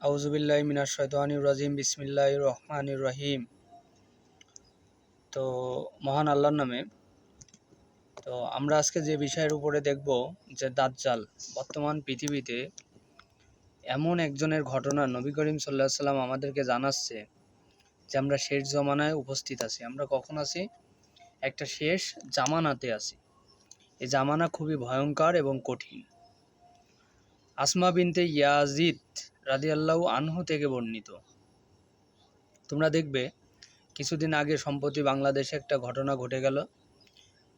আউজুবিল্লাহ মিনার শৈতানির রাজিম বিসমিল্লাহ রহমানির রহিম। তো মহান আল্লাহর নামে, তো আমরা আজকে যে বিষয়ের উপরে দেখব যে দাজ্জাল, বর্তমান পৃথিবীতে এমন একজনের ঘটনা নবী করিম সাল্লাহ সাল্লাম আমাদেরকে জানাচ্ছে যে আমরা শেষ জমানায় উপস্থিত আছি। আমরা কখন আছি? একটা শেষ জামানাতে আছি। এই জামানা খুবই ভয়ঙ্কর এবং কঠিন। আসমা বিনতে ইয়াজিদ রাদিয়াল্লাহু আনহু থেকে বর্ণিত। তোমরা দেখবে, কিছুদিন আগে সম্প্রতি বাংলাদেশে একটা ঘটনা ঘটে গেল,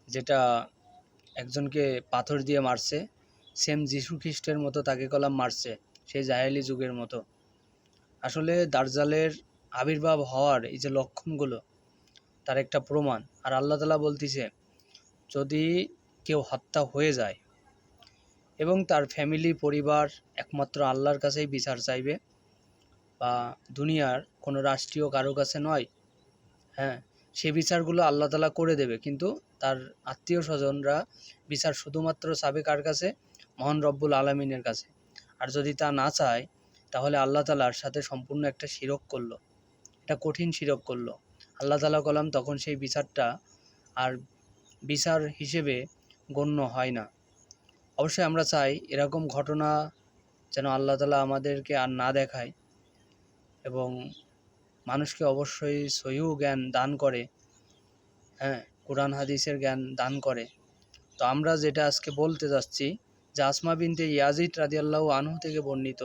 যেটা একজনকে পাথর দিয়ে মারছে, সেম যিশু খ্রিস্টের মতো তাকে কলাম মারছে, সেই জাহেলি যুগের মতো। আসলে দার্জালের আবির্ভাব হওয়ার এই যে লক্ষণগুলো, তার একটা প্রমাণ। আর আল্লাহ তালা বলতিছে, যদি কেউ হত্যা হয়ে যায় এবং তার ফ্যামিলি পরিবার একমাত্র আল্লাহর কাছেই বিচার চাইবে। বা দুনিয়ার কোনো রাষ্ট্রীয় কারও কাছে নয় হ্যাঁ সে বিচারগুলো আল্লাহ তালা করে দেবে। কিন্তু তার আত্মীয় স্বজনরা বিচার শুধুমাত্র চাবে কার কাছে? মহান রব্বুল আলমিনের কাছে। আর যদি তা না চায়, তাহলে আল্লাহ তালার সাথে সম্পূর্ণ একটা শিরক করল। একটা কঠিন শিরক করল। আল্লাহ তালা কলাম তখন সেই বিচারটা আর বিচার হিসেবে গণ্য হয় না। অবশ্যই আমরা চাই এরকম ঘটনা যেন আল্লাহ তালা আমাদেরকে আর না দেখায় এবং মানুষকে অবশ্যই সহিহ জ্ঞান দান করে হ্যাঁ কোরআন হাদিসের জ্ঞান দান করে। তো আমরা যেটা আজকে বলতে যাচ্ছি, যে আসমা বিনতে ইয়াজিদ রাদিয়াল্লাহু আনহু থেকে বর্ণিত।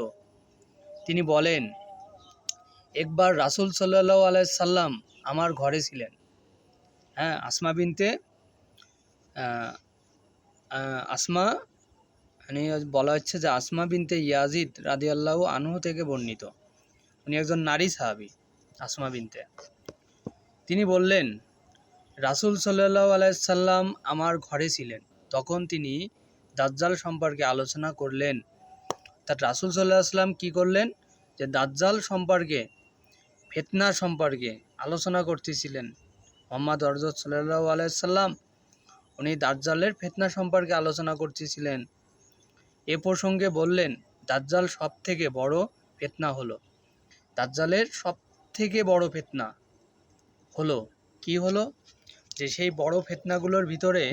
তিনি বলেন, একবার রাসুল সাল্লাহ আলাই সাল্লাম আমার ঘরে ছিলেন। হ্যাঁ আসমা বিনতে আসমা মানে বলা হচ্ছে যে আসমা বিনতে ইয়াজিদ রাদিয়াল্লাহু আনহু থেকে বর্ণিত। উনি একজন নারী সাহাবী, আসমা বিনতে। তিনি বললেন, রাসুল সাল্লাহ আলাইসাল্লাম আমার ঘরে ছিলেন। তখন তিনি দাজ্জাল সম্পর্কে আলোচনা করলেন। তার রাসুল সাল্লাহ আসলাম কী করলেন? যে দাজ্জাল সম্পর্কে, ফেতনা সম্পর্কে আলোচনা করতেছিলেন। মোহাম্মদ হরজত সাল্লাহ আলাইসাল্লাম উনি দাজ্জালের ফেতনা সম্পর্কে আলোচনা করতেছিলেন। এ প্রসঙ্গে বললেন, দাজ্জাল সব থেকে বড় ফেতনা হলো। দাজ্জালের সব থেকে বড় ফেতনা হলো? কি হলো? যে সেই বড় ফেতনাগুলোর ভিতরে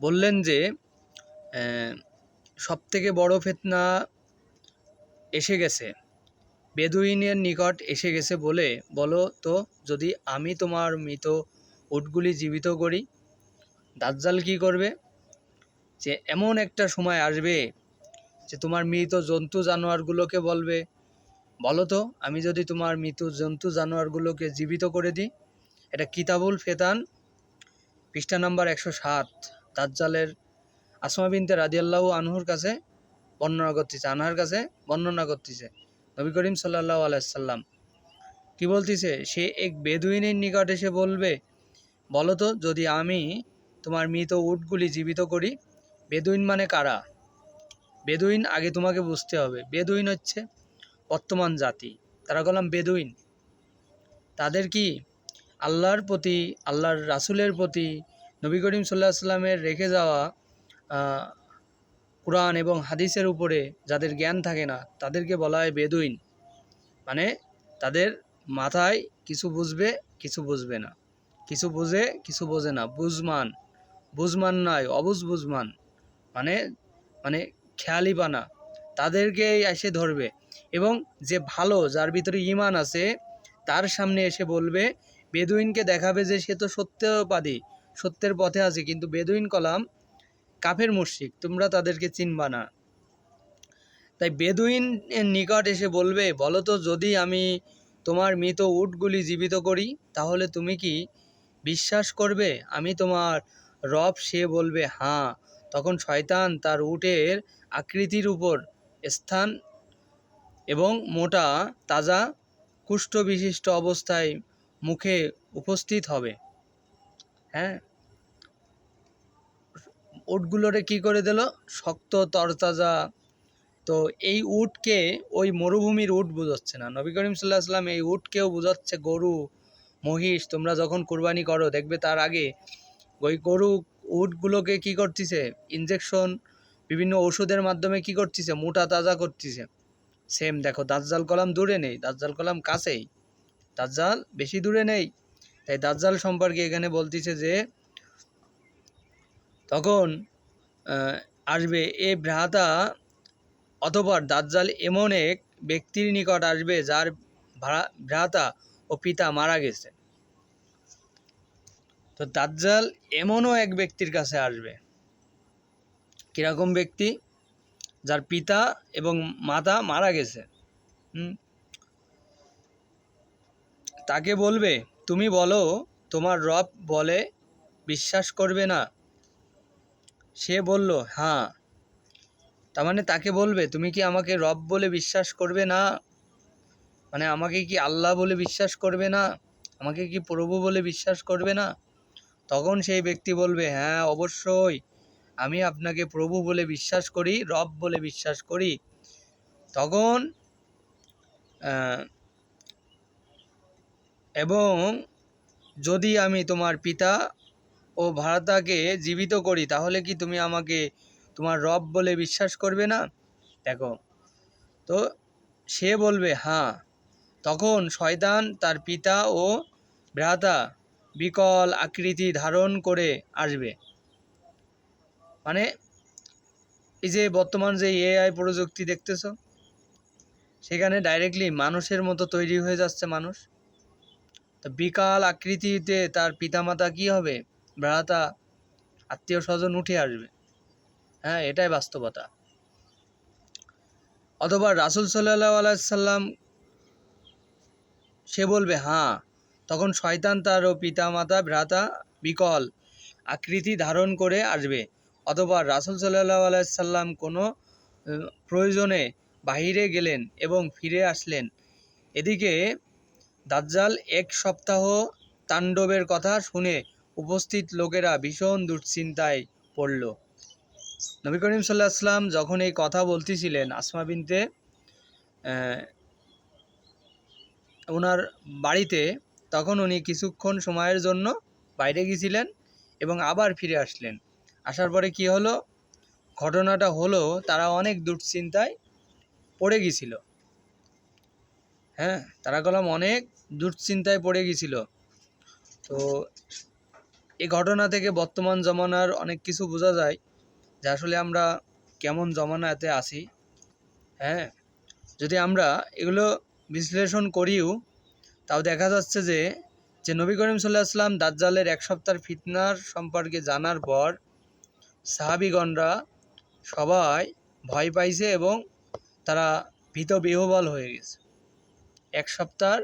বললেন যে সব থেকে বড় ফেতনা এসে গেছে। বেদুইনের নিকট এসে গেছে বলে বলো তো, যদি আমি তোমার মৃত উটগুলি জীবিত করি, দাজ্জাল কি করবে? যে এমন একটা সময় আসবে যে তোমার মৃত জন্তু জানোয়ারগুলোকে বলবে, বলো তো, আমি যদি তোমার মৃত জন্তু জানোয়ারগুলোকে জীবিত করে দিই? এটা কিতাবুল ফেতান, পৃষ্ঠা নাম্বার একশো সাত, দাজ্জালের আসমা বিনতে রাদিয়াল্লাহু আনহুর কাছে বর্ণনা করতেছে, আনহার কাছে বর্ণনা করতেছে, নবী করিম সাল্লাহ আলাইসাল্লাম কি বলতেছে? সে এক বেদুইনের নিকট এসে বলবে, বলো তো, যদি আমি তোমার মৃত উটগুলি জীবিত করি বেদুইন মানে কারা? বেদুইন আগে তোমাকে বুঝতে হবে। বেদুইন হচ্ছে বর্তমান জাতি। তারা বললাম বেদুইন। তাদের কি? আল্লাহর প্রতি, আল্লাহর রাসুলের প্রতি নবী করিম সাল্লাহ সাল্লামের রেখে যাওয়া কোরআন এবং হাদিসের উপরে যাদের জ্ঞান থাকে না, তাদেরকে বলা হয় বেদুইন। মানে তাদের মাথায় কিছু বুঝবে কিছু বুঝবে না। কিছু বুঝে, কিছু বোঝে না। বুঝমান। বুঝমান নয় অবুজ বুঝমান। মানে মানে খেয়ালিপানা তাদেরকেই এসে ধরবে এবং যে ভালো, যার ভিতরে ইমান আছে, তার সামনে এসে বলবে, বেদুইনকে দেখাবে যে সে তো সত্যবাদী, সত্যের পথে আছে। কিন্তু বেদুইন কলাম কাফের মুশিক তোমরা তাদেরকে চিনবা না। তাই বেদুইন নিকট এসে বলবে বলো তো যদি আমি তোমার মৃত উটগুলি জীবিত করি, তাহলে তুমি কি বিশ্বাস করবে? আমি তোমার রব, সে বলবে হ্যাঁ তখন শয়তান তার উটের আকৃতির উপর স্থান এবং মোটা, তাজা কুষ্ঠ বিশিষ্ট অবস্থায় মুখে উপস্থিত হবে। হ্যাঁ? উটগুলোরে কি করে দিল? শক্ত, তরতাজা। তো এই উটকে ওই মরুভূমির উট বুঝাচ্ছে না। নবী করিম সাল্লাহ আসলাম এই উটকেও বুঝাচ্ছে, গরু, মহিষ, তোমরা যখন কোরবানি করো, দেখবে তার আগে ওই গরু উটগুলোকে কি করতেছে? ইনজেকশন বিভিন্ন ওষুধের মাধ্যমে কি করতেছে? মোটা তাজা করতেছে। সেম দেখো, দাজ্জাল কলাম দূরে নেই। দাজ্জাল কলাম কাছেই। দাজ্জাল বেশি দূরে নেই। তাই দাজ্জাল সম্পর্কে এখানে বলতেছে যে, তখন আসবে এ ভ্রাতা অতপর দাজ্জাল এমন এক ব্যক্তির নিকট আসবে যার ভ্রাতা ও পিতা মারা গেছে। তো দাজ্জাল এমনও এক ব্যক্তির কাছে আসবে। কীরকম ব্যক্তি? যার পিতা এবং মাতা মারা গেছে। তাকে বলবে, তুমি বলো, তোমার রব বলে, বিশ্বাস করবে না? সে বলল হ্যাঁ। তার মানে তাকে বলবে, তুমি কি আমাকে রব বলে বিশ্বাস করবে না? মানে আমাকে কি আল্লাহ বলে বিশ্বাস করবে না? আমাকে কি প্রভু বলে বিশ্বাস করবে না? তখন সেই ব্যক্তি বলবে হ্যাঁ অবশ্যই। আমি আপনাকে প্রভু বলে বিশ্বাস করি, রব বলে বিশ্বাস করি। তখন এবং যদি আমি তোমার পিতা ও ভারতাকে জীবিত করি, তাহলে কি তুমি আমাকে তোমার রব বলে বিশ্বাস করবে না? দেখো, তো সে বলবে হ্যাঁ। তখন শয়তান তার পিতা ও ভ্রাতা বিকল আকৃতি ধারণ করে আসবে। মানে এই যে বর্তমান যে এআই প্রযুক্তি দেখতেছো, সেখানে ডাইরেক্টলি মানুষের মতো তৈরি হয়ে যাচ্ছে মানুষ। তো বিকাল আকৃতিতে তার পিতামাতা কি হবে? ভ্রাতা, আত্মীয় স্বজন উঠে আসবে। হ্যাঁ এটাই বাস্তবতা। অথবা রাসুল সাল্লাহ আলাইসাল্লাম সে বলবে হ্যাঁ তখন শয়তান তার ও পিতামাতা, ভ্রাতা বিকল আকৃতি ধারণ করে আসবে। অথবা রাসুল সাল্লাহ আলাইসাল্লাম কোনো প্রয়োজনে বাহিরে গেলেন এবং ফিরে আসলেন। এদিকে দাজ্জাল এক সপ্তাহ তাণ্ডবের কথা শুনে উপস্থিত লোকেরা ভীষণ দুশ্চিন্তায় পড়ল। নবী করিম সাল্লাহ আসলাম যখন এই কথা বলতেছিলেন, আসমা বিনতে ওনার বাড়িতে তখন উনি কিছুক্ষণ সময়ের জন্য বাইরে গিয়েছিলেন এবং আবার ফিরে আসলেন। আসার পরে কি হলো? ঘটনাটা হলো, তারা অনেক দুশ্চিন্তায় পড়ে গিয়েছিল হ্যাঁ তারা কলাম অনেক দুশ্চিন্তায় পড়ে গিয়েছিল তো এই ঘটনা থেকে বর্তমান জমানার অনেক কিছু বোঝা যায় যে আসলে আমরা কেমন জমানাতে আছি। হ্যাঁ যদি আমরা এগুলো বিশ্লেষণ করিও তাও দেখা যাচ্ছে যে যে নবী করিম সাল্লাহ আসলাম দাজ্জালের এক সপ্তাহের ফিতনার সম্পর্কে জানার পর সাহাবিগণরা সবাই ভয় পাইছে এবং তারা ভীত বিহবল হয়ে গেছে। এক সপ্তাহের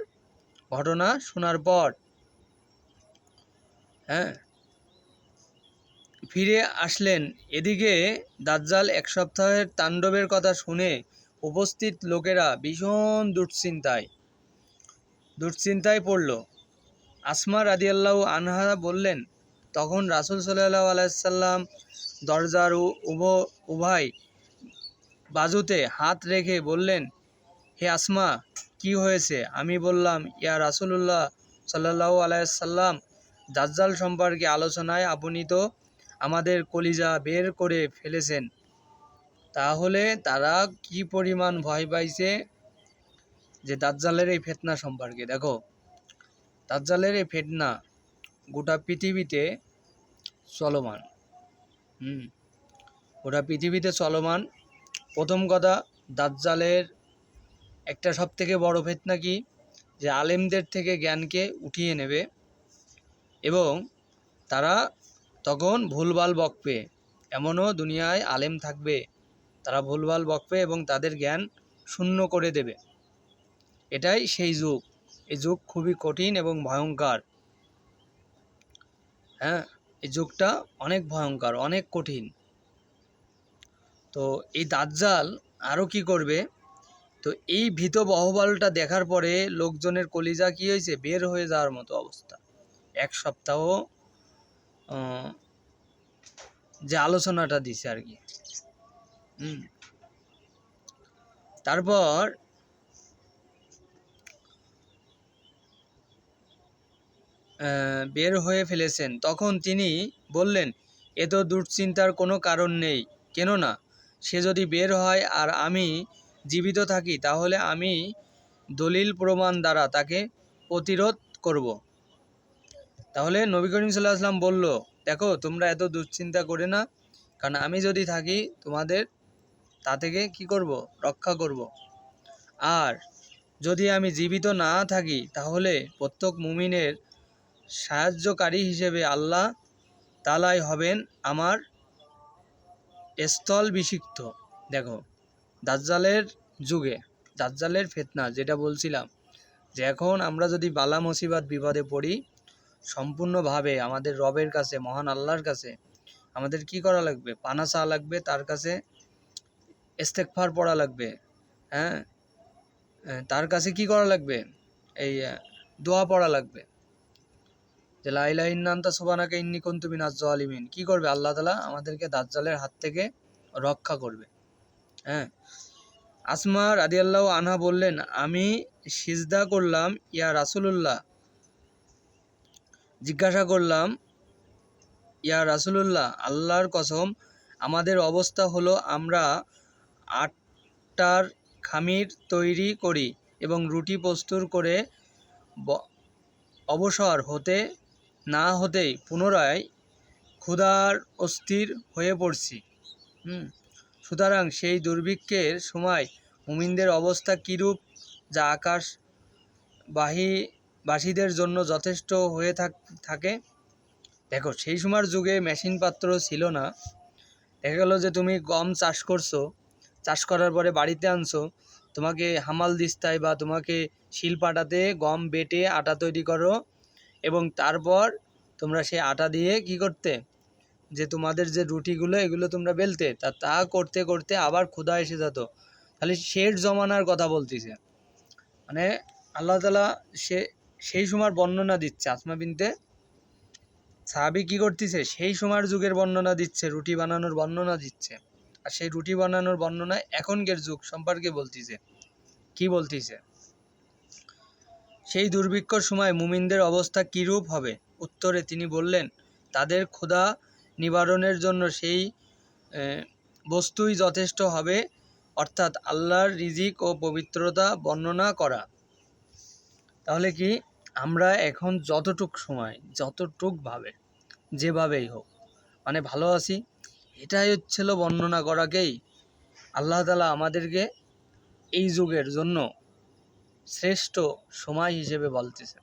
ঘটনা শোনার পর হ্যাঁ ফিরে আসলেন। এদিকে দাজ্জাল এক সপ্তাহের তাণ্ডবের কথা শুনে উপস্থিত লোকেরা ভীষণ দুশ্চিন্তায় দুশ্চিন্তায় পড়ল। আসমা রাদিয়াল্লাহু আনহা বললেন, তখন রাসুল সাল্লাহ আলাইসাল্লাম দরজার উভ, উভয় বাজুতে হাত রেখে বললেন, হে আসমা, কি হয়েছে? আমি বললাম, ইয়া রাসুলুল্লাহ সাল্লাহ আলাইসাল্লাম দাজ্জাল সম্পর্কে আলোচনায় আপনি তো আমাদের কলিজা বের করে ফেলেছেন। তাহলে তারা কি পরিমাণ ভয় পাইছে? যে দাজ্জালের এই ফেতনা সম্পর্কে, দেখো, দাজ্জালের এই ফেতনা গোটা পৃথিবীতে চলমান। হুম, গোটা পৃথিবীতে চলমান। প্রথম কথা, দাজ্জালের একটা সব থেকে বড় ফেতনা কি? যে আলেমদের থেকে জ্ঞানকে উঠিয়ে নেবে এবং তারা তখন ভুলভাল বকবে। এমনও দুনিয়ায় আলেম থাকবে, তারা ভুলভাল বকবে এবং তাদের জ্ঞান শূন্য করে দেবে। এটাই সেই যুগ। এই যুগ খুবই কঠিন এবং ভয়ঙ্কর হ্যাঁ এই যুগটা অনেক ভয়ঙ্কর অনেক কঠিন। তো এই দাজ্জাল আরও কি করবে? তো এই ভীত বহবালটা দেখার পরে লোকজনের কলিজা কি হয়েছে? বের হয়ে যাওয়ার মতো অবস্থা। এক সপ্তাহ যে আলোচনাটা দিছে আর কি। তারপর বের হয়ে ফেলেছেন। তখন তিনি বললেন, এ তো দুশ্চিন্তার কোনো কারণ নেই। কেননা, সে যদি বের হয় আর আমি জীবিত থাকি, তাহলে আমি দলিল প্রমাণ দ্বারা তাকে প্রতিরোধ করব। তাহলে নবী করিম সাল্লাহ আসলাম বলল, দেখো, তোমরা এত দুশ্চিন্তা করে না। কারণ আমি যদি থাকি, তোমাদের তা থেকে কি করব? রক্ষা করব। আর যদি আমি জীবিত না থাকি, তাহলে প্রত্যেক মুমিনের সাহায্যকারী হিসেবে আল্লাহ তালাই হবেন আমার স্থল বিষিক্ত। দেখো, দাজ্জালের যুগে, দাজ্জালের ফেতনা যেটা বলছিলাম, যে এখন আমরা যদি বালা মুসিবাত বিপদে পড়ি, সম্পূর্ণভাবে আমাদের রবের কাছে, মহান আল্লাহর কাছে, আমাদের কি করা লাগবে? পানা চা লাগবে, তার কাছে ইস্তেকফার পড়া লাগবে হ্যাঁ? তার কাছে কি করা লাগবে? এই দোয়া পড়া লাগবে। যে লাইলা ইন্নান্তা সোবানাকে ইন্নি কন্তু মিনাজ জালিমিন। কি করবে? আল্লাহ তালা আমাদেরকে দাজ্জালের হাত থেকে রক্ষা করবে। হ্যাঁ? আসমা রাদিয়াল্লাহু আনহা বললেন, আমি সিজদা করলাম, ইয়া রাসূলুল্লাহ, জিজ্ঞাসা করলাম, ইয়া রাসূলুল্লাহ, আল্লাহর কসম, আমাদের অবস্থা হলো আমরা আটটার খামির তৈরি করি এবং রুটি প্রস্তুত করে অবসর হতে না হতেই পুনরায় ক্ষুধার অস্থির হয়ে পড়ছি। হুম, সুতরাং সেই দুর্ভিক্ষের সময় মুমিনদের অবস্থা কীরূপ, যা আকাশ বাহী, বাসীদের জন্য যথেষ্ট হয়ে থাক, থাকে? দেখো, সেই সময়ের যুগে মেশিন পাত্র ছিল না। দেখা গেলো যে তুমি গম চাষ করছ, চাষ করার পরে বাড়িতে আনছো, তোমাকে হামাল দিস্তায় বা তোমাকে শিল পাটাতে গম বেটে আটা তৈরি করো এবং তারপর তোমরা সেই আটা দিয়ে কি করতে? যে তোমাদের যে রুটিগুলো, এগুলো তোমরা বেলতে। তা তা করতে করতে আবার ক্ষুধা এসে যেত। তাহলে শেষ জমানার কথা বলতেছে। মানে আল্লাহ তালা সে, সেই সময় বর্ণনা দিচ্ছে আসমা বিনতে। সাহাবি কি করতেছে? সেই সময়ের যুগের বর্ণনা দিচ্ছে, রুটি বানানোর বর্ণনা দিচ্ছে। আর সেই রুটি বানানোর বর্ণনা এখনকার যুগ সম্পর্কে বলতেছে। কি বলতেছে? সেই দুর্ভিক্ষর সময় মুমিনদের অবস্থা কিরূপ হবে? উত্তরে তিনি বললেন, তাদের ক্ষুধা নিবারণের জন্য সেই বস্তুই যথেষ্ট হবে, অর্থাৎ আল্লাহর রিজিক ও পবিত্রতা বর্ণনা করা। তাহলে কি আমরা এখন যতটুক সময়, যতটুক ভাবে, যেভাবেই হোক মানে ভালো আছি, এটাই হচ্ছিল বর্ণনা করাকেই আল্লাহ তালা আমাদেরকে এই যুগের জন্য শ্রেষ্ঠ সময় হিসেবে বলতেছে।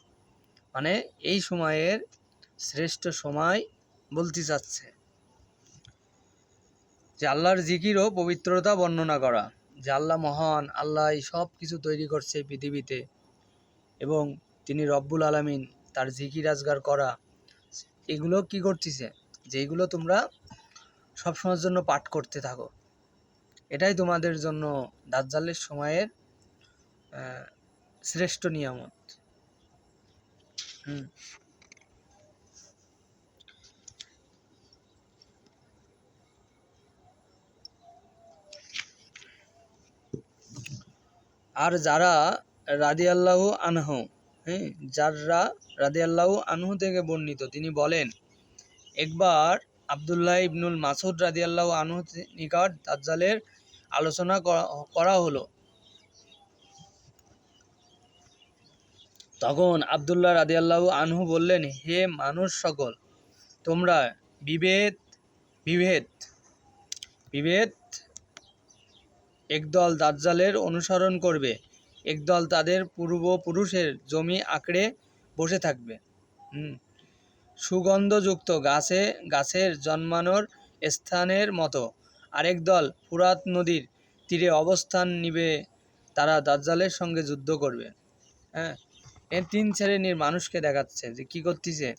মানে এই সময়ের শ্রেষ্ঠ সময় বলতে চাচ্ছে যে আল্লাহর জিকির ও পবিত্রতা বর্ণনা করা। যে আল্লাহ মহান, আল্লাহ সব কিছু তৈরি করছে পৃথিবীতে এবং তিনি রব্বুল আলামিন তার জিকির আজগার করা। এগুলো কি করতেছে? যেগুলো তোমরা সবসময়ের জন্য পাঠ করতে থাকো। এটাই তোমাদের জন্য দাজ্জালের সময়ের শ্রেষ্ঠ নিয়ামত। আর যারা রাদি আল্লাহ আনহু হ্যাঁ যাররা আল্লাহ আনহু থেকে বর্ণিত, তিনি বলেন, একবার আব্দুল্লাহ ইবনুল মাসুদ রাদি আল্লাহ আনহু নিকট দাজ্জালের আলোচনা করা হলো। তখন আব্দুল্লাহ রাদিয়াল্লাহু আনহু বললেন, হে মানুষ সকল, তোমরা বিভেদ বিভেদ বিভেদ একদল দাজ্জালের অনুসরণ করবে। একদল তাদের পূর্বপুরুষের জমি আঁকড়ে বসে থাকবে। সুগন্ধযুক্ত গাছে, গাছের জন্মানোর স্থানের মতো। আরেক দল ফুরাত নদীর তীরে অবস্থান নিবে, তারা দাজ্জালের সঙ্গে যুদ্ধ করবে। হ্যাঁ এই তিন শ্রেণির মানুষকে দেখাচ্ছে যে কি করতেছে?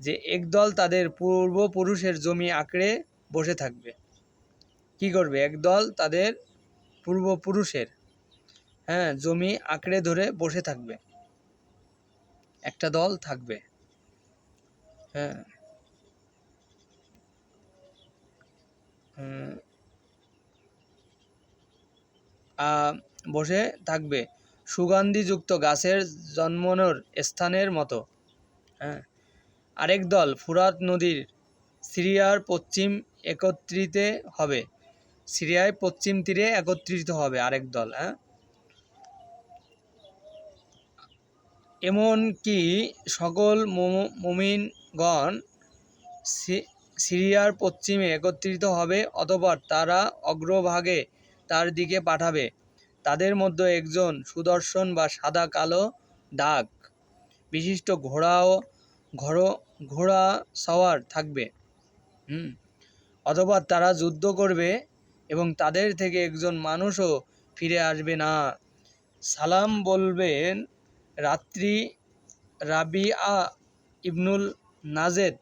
যে একদল তাদের পূর্বপুরুষের জমি আঁকড়ে বসে থাকবে। কি করবে? একদল তাদের পূর্বপুরুষের হ্যাঁ জমি আঁকড়ে ধরে বসে থাকবে। একটা দল থাকবে। হ্যাঁ। বসে থাকবে। সুগন্ধিযুক্ত গাছের জন্মানোর স্থানের মতো। হ্যাঁ। আরেক দল ফুরাত নদীর সিরিয়ার পশ্চিম একত্রিত হবে। সিরিয়ায় পশ্চিম তীরে একত্রিত হবে আরেক দল হ্যাঁ। এমনকি সকল মোম- মুমিনগণ সিরিয়ার পশ্চিমে একত্রিত হবে, অতঃপর তারা অগ্রভাগে তার দিকে পাঠাবে। তাদের মধ্যে একজন সুদর্শন বা সাদা কালো দাগ। বিশিষ্ট ঘোড়াও ঘোড়ো ঘোড়া সওয়ার থাকবে। হুম। অতঃপর তারা যুদ্ধ করবে এবং তাদের থেকে একজন মানুষও ফিরে আসবে না। সালাম বলবেন রাত্রি রাবিআ ইবনুল নাজেদ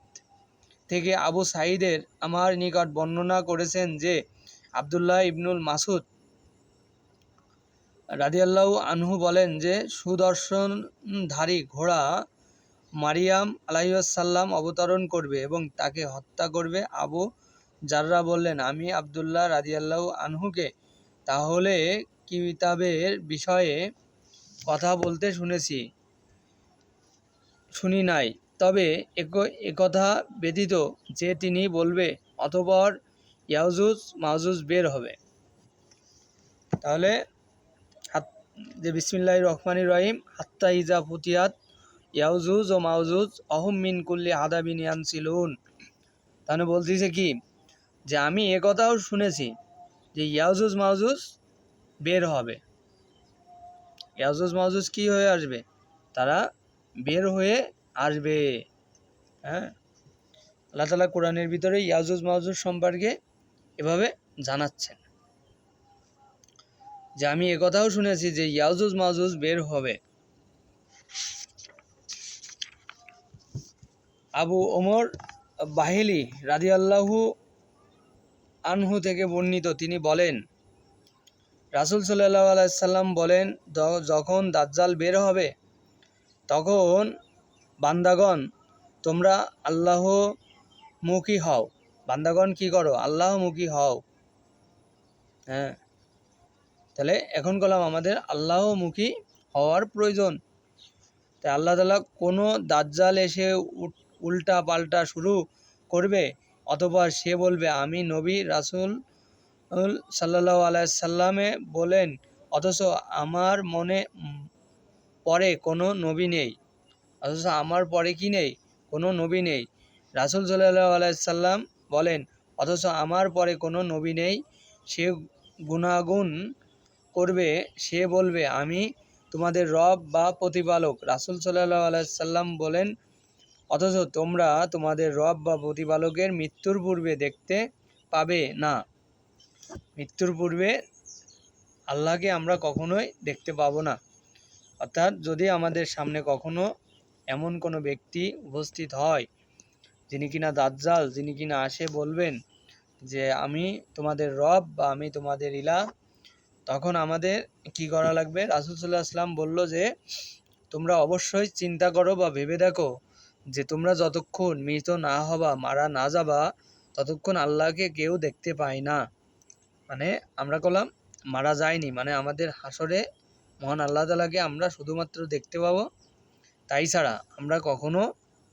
থেকে আবু সাঈদের আমার নিকট বর্ণনা করেছেন যে আবদুল্লাহ ইবনুল মাসুদ রাদিয়াল্লাহু আনহু বলেন যে, সুদর্শনধারী ঘোড়া মারিয়াম আলাইসাল্লাম অবতরণ করবে এবং তাকে হত্যা করবে। আবু জাররা বললেন, আমি আবদুল্লাহ রাদিয়াল্লাহু আনহুকে তাহলে কিতাবের বিষয়ে কথা বলতে শুনেছি, শুনি নাই। তবে এক- একথা ব্যতীত যে তিনি বলবে, অতপর ইয়াজুজ মাহুজ বের হবে। তাহলে যে বিসমিল্লাহ রহমানির রহিম, হাত্তা ইজা ফুতিয়াত ইয়াউজুজ ও মাউজুজ, অহম মিন কুল্লি হাদাবিন ইয়ানসিলুন। তাহলে বলতেছে কি? যে আমি এ কথাও শুনেছি যে ইয়াউজুজ মাউজুজ বের হবে। ইয়াজুজ মাউজুজ কি হয়ে আসবে? তারা বের হয়ে আসবে। হ্যাঁ? আল্লাহ তালা কোরআনের ভিতরে ইয়াজুজ মাউজুজ সম্পর্কে এভাবে জানাচ্ছেন। যে আমি একথাও শুনেছি যে ইয়াজুজ মাউজুজ বের হবে। আবু ওমর বাহিলি রাদিয়াল্লাহু আনহু থেকে বর্ণিত, তিনি বলেন, রাসুল সাল্লাহ আলাইসাল্লাম বলেন যখন দাজ্জাল বের হবে, তখন বান্দাগণ, তোমরা আল্লাহ মুখী হও। বান্দাগণ কি করো? আল্লাহমুখী হও। হ্যাঁ। তাহলে এখন কলাম আমাদের আল্লাহমুখী হওয়ার প্রয়োজন। তাই আল্লাহ তালা কোনো দাজ্জাল এসে উল্টা পাল্টা শুরু করবে? অথবা সে বলবে, আমি নবী রাসুল সাল্লাহ আলাইসাল্লামে বলেন, অথচ আমার মনে পরে কোনো নবী নেই। অথচ আমার পরে কি নেই? কোনো নবী নেই। রাসুল সাল্লাহ আলাইসাল্লাম বলেন, অথচ আমার পরে কোনো নবী নেই। সে গুণাগুণ করবে, সে বলবে, আমি তোমাদের রব বা প্রতিপালক রাসুল সাল্লাহ আলাইসাল্লাম বলেন, অথচ তোমরা তোমাদের রব বা প্রতিপালকের মৃত্যুর পূর্বে দেখতে পাবে না। মৃত্যুর পূর্বে আল্লাহকে আমরা কখনোই দেখতে পাবো না। অর্থাৎ যদি আমাদের সামনে কখনো এমন কোনো ব্যক্তি উপস্থিত হয়, যিনি কিনা দাজ্জাল, যিনি কিনা আসে বলবেন যে, আমি তোমাদের রব বা আমি তোমাদের ইলা তখন আমাদের কি করা লাগবে? রাসুল সাল্লাহ আসলাম বলল যে, তোমরা অবশ্যই চিন্তা করো বা ভেবে দেখো যে তোমরা যতক্ষণ মৃত না হবা, মারা না যাবা, ততক্ষণ আল্লাহকে কেউ দেখতে পায় না। মানে আমরা কলাম মারা যায়নি। মানে আমাদের হাসরে মহান আল্লাহ তালাকে আমরা শুধুমাত্র দেখতে পাবো, তাই ছাড়া আমরা কখনো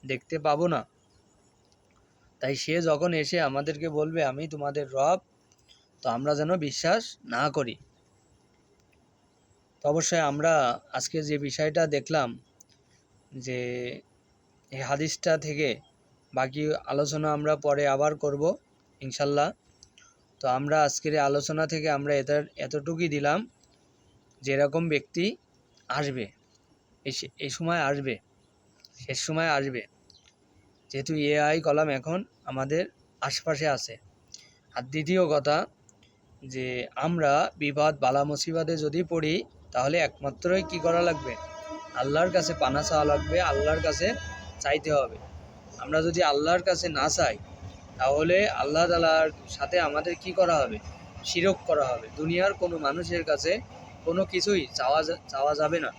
দেখতে পাবো না। তাই সে যখন এসে আমাদেরকে বলবে, আমি তোমাদের রব, তো আমরা যেন বিশ্বাস না করি। তো অবশ্যই আমরা আজকে যে বিষয়টা দেখলাম যে এই হাদিসটা থেকে বাকি আলোচনা আমরা পরে আবার করব, ইনশাল্লাহ। তো আমরা আজকের এই আলোচনা থেকে আমরা এটা এতটুকুই দিলাম যে এরকম ব্যক্তি আসবে, এই সময় আসবে, শেষ সময় আসবে। যেহেতু এআই কলাম এখন আমাদের আশপাশে আছে। আর দ্বিতীয় কথা যে আমরা বিবাদ বালা মুসিবাদে যদি পড়ি তাহলে একমাত্রই কি করা লাগবে? আল্লাহর কাছে পানা চাওয়া লাগবে, আল্লাহর কাছে চাইতে হবে। আমরা যদি আল্লাহর কাছে না চাই, তাহলে আল্লাহ তালার সাথে আমাদের কি করা হবে? শিরক করা হবে। দুনিয়ার কোনো মানুষের কাছে কোনো কিছুই চাওয়া চাওয়া যাবে না।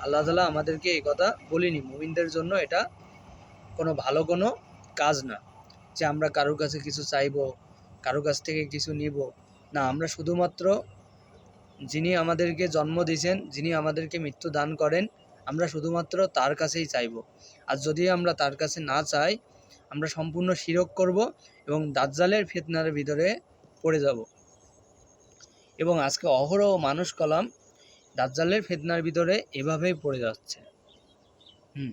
আল্লাহ তালা আমাদেরকে এই কথা বলিনি, মুমিনদের জন্য এটা কোনো ভালো কোনো কাজ না যে আমরা কারোর কাছে কিছু চাইব, কারোর কাছ থেকে কিছু নিব। না, আমরা শুধুমাত্র যিনি আমাদেরকে জন্ম দিয়েছেন, যিনি আমাদেরকে মৃত্যু দান করেন, আমরা শুধুমাত্র তার কাছেই চাইব। আর যদি আমরা তার কাছে না চাই, আমরা সম্পূর্ণ শিরক করব এবং দাজ্জালের ফিতনার ভিতরে পড়ে যাব। এবং আজকে অহরহ মানুষ কলাম দাজ্জালের ফেতনার ভিতরে এভাবেই পড়ে যাচ্ছে। হুম,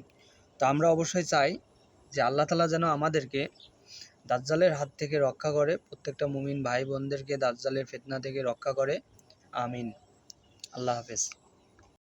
তো আমরা অবশ্যই চাই যে আল্লাহ তালা যেন আমাদেরকে দাজ্জালের হাত থেকে রক্ষা করে, প্রত্যেকটা মুমিন ভাই বোনদেরকে দাজ্জালের ফেতনা থেকে রক্ষা করে আমিন আল্লাহ হাফেজ